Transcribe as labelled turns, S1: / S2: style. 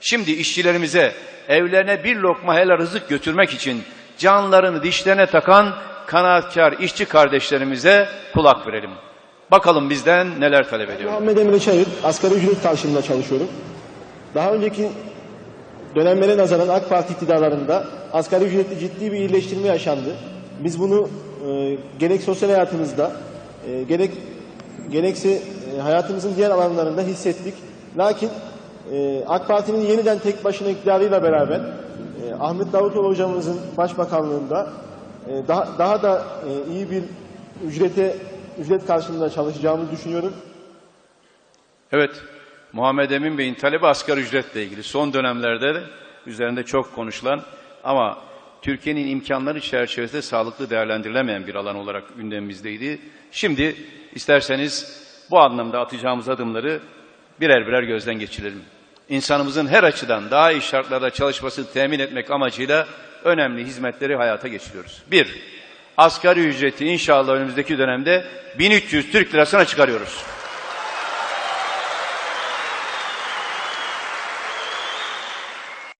S1: Şimdi işçilerimize evlerine bir lokma helal rızık götürmek için canlarını dişlerine takan kanaatkar işçi kardeşlerimize kulak verelim. Bakalım bizden neler talep ediyor.
S2: Muhammed Emre Çayır, asgari ücret karşılığında çalışıyorum. Daha önceki dönemlere nazaran AK Parti iktidarlarında asgari ücretli ciddi bir iyileştirme yaşandı. Biz bunu e, gerek sosyal hayatımızda, e, gerek gerekse e, hayatımızın diğer alanlarında hissettik. Lakin e, AK Parti'nin yeniden tek başına iktidarıyla beraber e, Ahmet Davutoğlu hocamızın başbakanlığında e, daha, daha da e, iyi bir ücrete ücret karşılığında çalışacağımızı düşünüyorum.
S1: Evet, Muhammed Emin Bey'in talebi asgari ücretle ilgili. Son dönemlerde de üzerinde çok konuşulan ama Türkiye'nin imkanları çerçevesinde sağlıklı değerlendirilemeyen bir alan olarak gündemimizdeydi. Şimdi isterseniz bu anlamda atacağımız adımları birer birer gözden geçirelim. İnsanımızın her açıdan daha iyi şartlarda çalışmasını temin etmek amacıyla önemli hizmetleri hayata geçiriyoruz. Bir, asgari ücreti inşallah önümüzdeki dönemde 1300 Türk lirasına çıkarıyoruz.